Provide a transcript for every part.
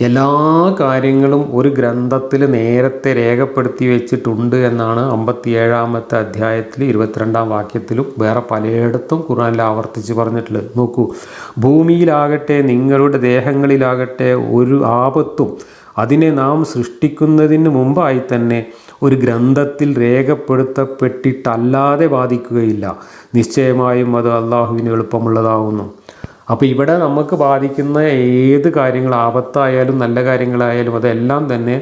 എല്ലാ കാര്യങ്ങളും ഒരു ഗ്രന്ഥത്തിൽ നേരത്തെ രേഖപ്പെടുത്തി വെച്ചിട്ടുണ്ട് എന്നാണ് അമ്പത്തിയേഴാമത്തെ അധ്യായത്തിൽ ഇരുപത്തിരണ്ടാം വാക്യത്തിലും വേറെ പലയിടത്തും ഖുർആനിൽ ആവർത്തിച്ച് പറഞ്ഞിട്ടുള്ളത്. നോക്കൂ ഭൂമിയിലാകട്ടെ നിങ്ങളുടെ ദേഹങ്ങളിലാകട്ടെ ഒരു ആപത്തും അതിനെ നാം സൃഷ്ടിക്കുന്നതിന് മുമ്പായി തന്നെ ഒരു ഗ്രന്ഥത്തിൽ രേഖപ്പെടുത്തപ്പെട്ടിട്ടല്ലാതെ ബാധിക്കുകയില്ല. നിശ്ചയമായും അത് അള്ളാഹുവിന് എളുപ്പമുള്ളതാവുന്നു. അപ്പോൾ ഇവിടെ നമുക്ക് ബാധിക്കുന്ന ഏത് കാര്യങ്ങൾ ആപത്തായാലും നല്ല കാര്യങ്ങളായാലും അതെല്ലാം തന്നെ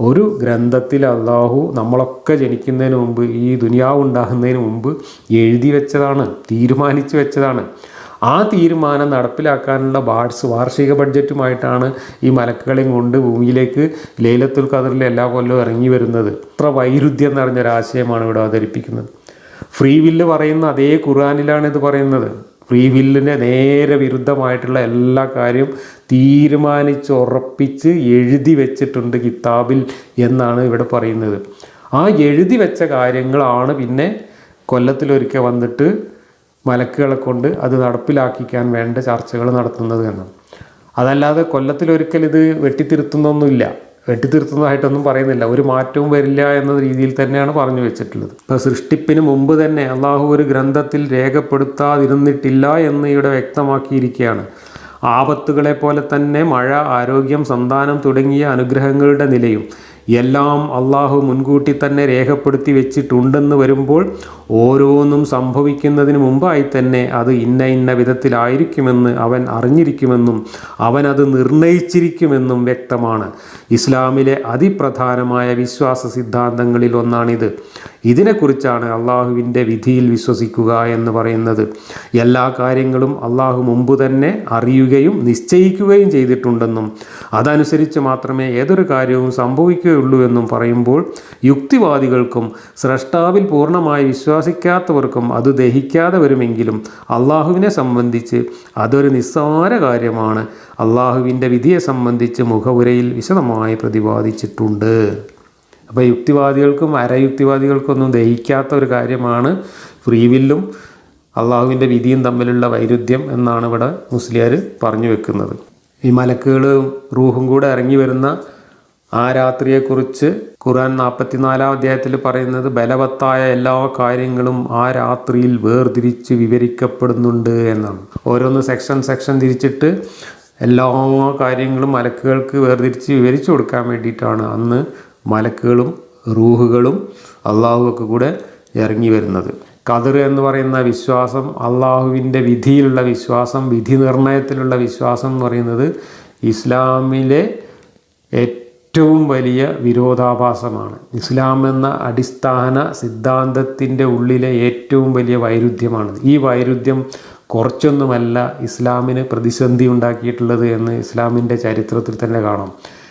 ഒരു ഗ്രന്ഥത്തിൽ അള്ളാഹു നമ്മളൊക്കെ ജനിക്കുന്നതിന് മുമ്പ് ഈ ദുനിയാവ് ഉണ്ടാകുന്നതിന് മുമ്പ് എഴുതി വെച്ചതാണ് തീരുമാനിച്ചു വെച്ചതാണ്. ആ തീരുമാനം നടപ്പിലാക്കാനുള്ള ബാഡ്സ് വാർഷിക ബഡ്ജറ്റുമായിട്ടാണ് ഈ മലക്കുകളെയും കൊണ്ട് ഭൂമിയിലേക്ക് ലൈലത്തുൽ ഖദറിൽ എല്ലാ കൊല്ലവും ഇറങ്ങി വരുന്നത്. ഇത്ര വൈരുദ്ധ്യം നിറഞ്ഞൊരാശയമാണ് ഇവിടെ അവതരിപ്പിക്കുന്നത്. ഫ്രീ വില്ല് പറയുന്ന അതേ ഖുർആാനിലാണ് ഇത് പറയുന്നത്. ഫ്രീ വില്ലിന് നേരെ വിരുദ്ധമായിട്ടുള്ള എല്ലാ കാര്യവും തീരുമാനിച്ച് ഉറപ്പിച്ച് എഴുതി വെച്ചിട്ടുണ്ട് കിതാബിൽ എന്നാണ് ഇവിടെ പറയുന്നത്. ആ എഴുതി വെച്ച കാര്യങ്ങളാണ് പിന്നെ കൊല്ലത്തിലൊരിക്കൽ വന്നിട്ട് മലക്കുകളെ കൊണ്ട് അത് നടപ്പിലാക്കിക്കാൻ വേണ്ട ചർച്ചകൾ നടത്തുന്നത് എന്നാണ് അതല്ലാതെ കൊല്ലത്തിലൊരിക്കൽ ഇത് വെട്ടിത്തിരുത്തുന്നൊന്നുമില്ല. വെട്ടിത്തിരുത്തുന്നതായിട്ടൊന്നും പറയുന്നില്ല. ഒരു മാറ്റവും വരില്ല എന്ന രീതിയിൽ തന്നെയാണ് പറഞ്ഞു വെച്ചിട്ടുള്ളത്. ഇപ്പോൾ സൃഷ്ടിപ്പിന് മുമ്പ് തന്നെ അള്ളാഹു ഒരു ഗ്രന്ഥത്തിൽ രേഖപ്പെടുത്താതിരുന്നിട്ടില്ല എന്ന് ഇവിടെ വ്യക്തമാക്കിയിരിക്കുകയാണ്. ആപത്തുകളെ പോലെ തന്നെ മഴ ആരോഗ്യം സന്താനം തുടങ്ങിയ അനുഗ്രഹങ്ങളുടെ നിലയും എല്ലാം അള്ളാഹു മുൻകൂട്ടി തന്നെ രേഖപ്പെടുത്തി വെച്ചിട്ടുണ്ടെന്ന് വരുമ്പോൾ ഓരോന്നും സംഭവിക്കുന്നതിന് മുമ്പായി തന്നെ അത് ഇന്ന ഇന്ന വിധത്തിലായിരിക്കുമെന്ന് അവൻ അറിഞ്ഞിരിക്കുമെന്നും അവൻ അത് നിർണയിച്ചിരിക്കുമെന്നും വ്യക്തമാണ്. ഇസ്ലാമിലെ അതിപ്രധാനമായ വിശ്വാസ സിദ്ധാന്തങ്ങളിൽ ഒന്നാണിത്. ഇതിനെക്കുറിച്ചാണ് അള്ളാഹുവിന്റെ വിധിയിൽ വിശ്വസിക്കുക എന്ന് പറയുന്നത്. എല്ലാ കാര്യങ്ങളും അള്ളാഹു മുമ്പ് തന്നെ അറിയുകയും നിശ്ചയിക്കുകയും ചെയ്തിട്ടുണ്ടെന്നും അതനുസരിച്ച് മാത്രമേ ഏതൊരു കാര്യവും സംഭവിക്കുകയുള്ളൂ എന്നും പറയുമ്പോൾ യുക്തിവാദികൾക്കും സ്രഷ്ടാവിൽ പൂർണമായി വിശ്വസിക്കാത്തവർക്കും അത് ദഹിക്കാതെ വരുമെങ്കിലും അള്ളാഹുവിനെ സംബന്ധിച്ച് അതൊരു നിസ്സാര കാര്യമാണ്. അള്ളാഹുവിന്റെ വിധിയെ സംബന്ധിച്ച് മുഖവുരയിൽ വിശദമായി പ്രതിപാദിച്ചിട്ടുണ്ട്. അപ്പോൾ യുക്തിവാദികൾക്കും അരയുക്തിവാദികൾക്കൊന്നും ദഹിക്കാത്ത ഒരു കാര്യമാണ് ഫ്രീവില്ലും അള്ളാഹുവിന്റെ വിധിയും തമ്മിലുള്ള വൈരുദ്ധ്യം എന്നാണ് ഇവിടെ മുസ്ലിയാർ പറഞ്ഞു വെക്കുന്നത്. ഈ മലക്കുകളും റൂഹും കൂടെ ഇറങ്ങി വരുന്ന ആ രാത്രിയെക്കുറിച്ച് ഖുർആൻ നാൽപ്പത്തിനാലാം അധ്യായത്തിൽ പറയുന്നത് ബലവത്തായ എല്ലാ കാര്യങ്ങളും ആ രാത്രിയിൽ വേർതിരിച്ച് വിവരിക്കപ്പെടുന്നുണ്ട് എന്നാണ്. ഓരോന്ന് സെക്ഷൻ സെക്ഷൻ തിരിച്ചിട്ട് എല്ലാ കാര്യങ്ങളും മലക്കുകൾക്ക് വേർതിരിച്ച് വിവരിച്ചു കൊടുക്കാൻ വേണ്ടിയിട്ടാണ്. അന്ന് മലക്കുകളും റൂഹുകളും അള്ളാഹുവൊക്കെ കൂടെ ഇറങ്ങി വരുന്നത്. കതിർ എന്ന് പറയുന്ന വിശ്വാസം അള്ളാഹുവിന്റെ വിധിയിലുള്ള വിശ്വാസം വിധി നിർണയത്തിലുള്ള വിശ്വാസം എന്ന് പറയുന്നത് ഇസ്ലാമിലെ ഏറ്റവും വലിയ വിരോധാഭാസമാണ്. ഇസ്ലാം എന്ന അടിസ്ഥാന സിദ്ധാന്തത്തിന്റെ ഉള്ളിലെ ഏറ്റവും വലിയ വൈരുദ്ധ്യമാണ്. ഈ വൈരുദ്ധ്യം കുറച്ചൊന്നുമല്ല ഇസ്ലാമിന് പ്രതിസന്ധി ഉണ്ടാക്കിയിട്ടുള്ളത് എന്ന് ഇസ്ലാമിന്റെ ചരിത്രത്തിൽ തന്നെ കാണാം.